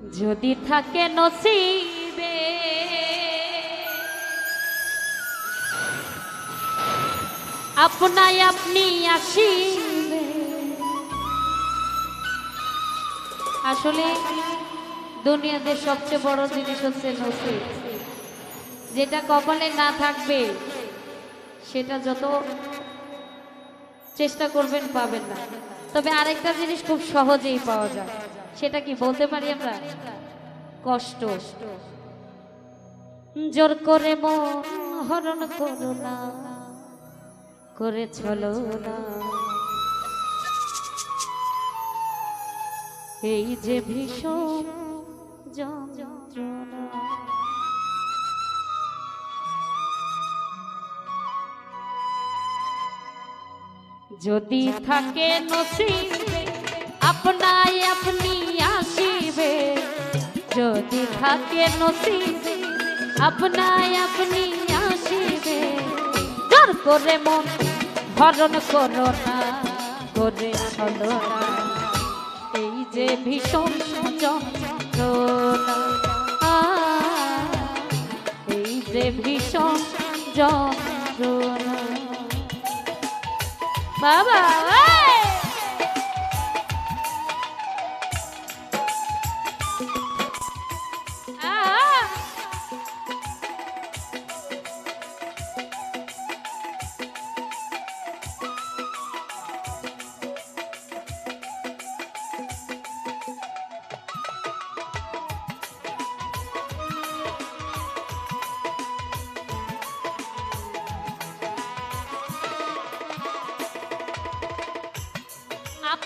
যদি থাকে নসিবে। আপনাই আপনি আসিবে। আসলে দুনিয়াতে সবচেয়ে বড় জিনিস হচ্ছে নসিব। যেটা কপালে না থাকবে, সেটা যত চেষ্টা করবেন পাবেন না। তবে আরেকটা জিনিস খুব সহজেই পাওয়া যায়। সেটা কি বলতে পারি আমরা? কষ্ট। জোর করে মন হরণ করো না, করে চলো না। এই যে ভীষণ যদি থাকে নসিবে আপনাই আপনি আসিবে যদি থাকে নসিবে আপনাই আপনি আসিবে জোর করে মন হরণ করো না করে চলো না এই যে ভীষণ যন্ত্রণা এই যে ভীষণ যন্ত্রণা বাবা।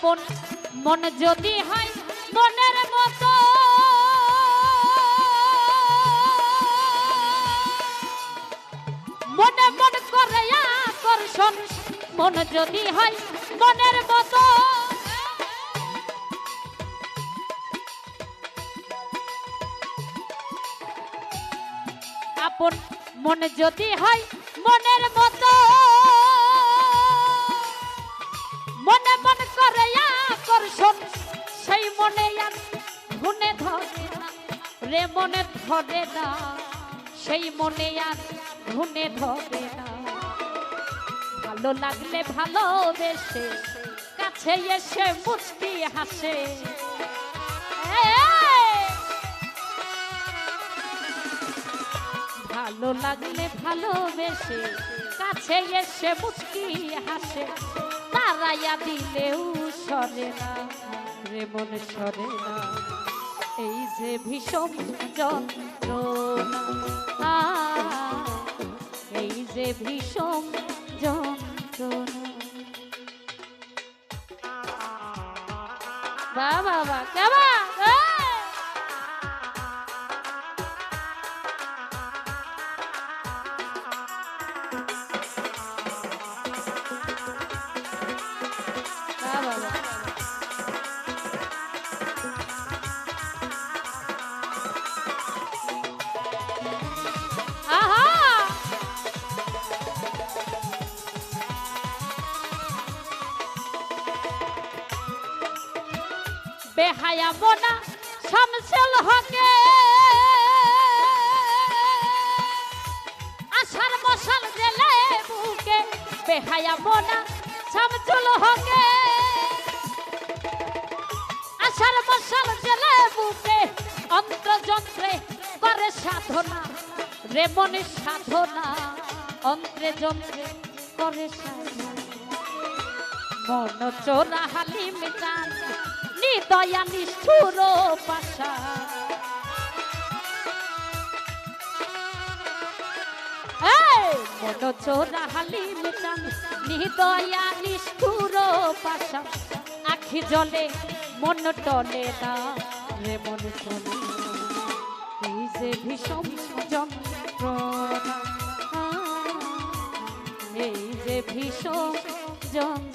আপন মন যদি হয় মনের মতো। মনে মন করে আকর্ষণ, মন যদি হয় মনের মতো। আপন মন যদি হয় মনের মতো। মনে মন করে মনে ধরে না, সেই মনে আর ধুনে ধরে না। ভালো লাগলে ভালোবেসে কাছে এসে মুচকি হাসে। ভালো লাগলে ভালোবেসে কাছে এসে মুচকি হাসে। তারাইয়া দিলেও সরে না রে মনে সরে না। এই যে ভীষণ যন্ত্রণা এই যে ভীষণ যন্ত্রণা। বাবা বাবা কেমন বেহায়া বোনা শামসুল হকে। আষাঢ় মশাল জেলে বুকে বেহায়া বোনা শামসুল হকে। আষাঢ় মশাল জেলে বুকে অন্তর্যন্ত্রে করে সাধনা রেমনে সাধনা, অন্ত্রে যন্ত্রে করে সাধনা। মন চোরা হালিম নিদয়া নিষ্ঠুর পাশা। নিষ্ঠুর পাশা। আখি জলে মন টলে যে ভীষণ যন্ত্রণা এই যে ভীষণ যন্ত্রণা।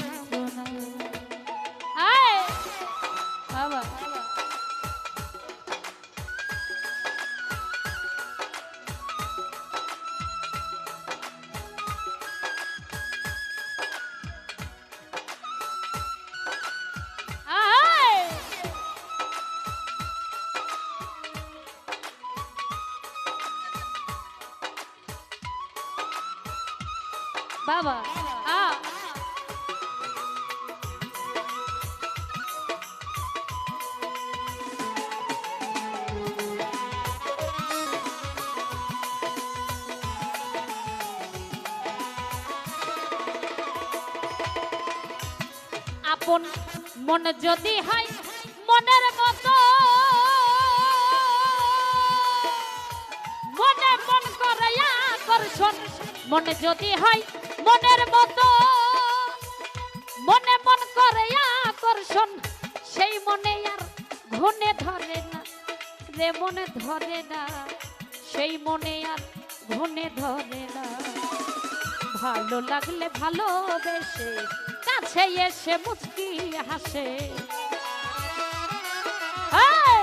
বাবা। আ। আপন মন যদি হয় মনের মতো, মনে মন করে আকর্ষণ মনে যদি হয় মনের মতো। মনে মন করে আকর্ষণ, সেই মনে আর ঘনে ধরে না রে মনে ধরে না, সেই মনে আর ঘনে ধরে না। ভালো লাগলে ভালোবেসে কাছে এসে মুচকি হাসে। হ্যাঁ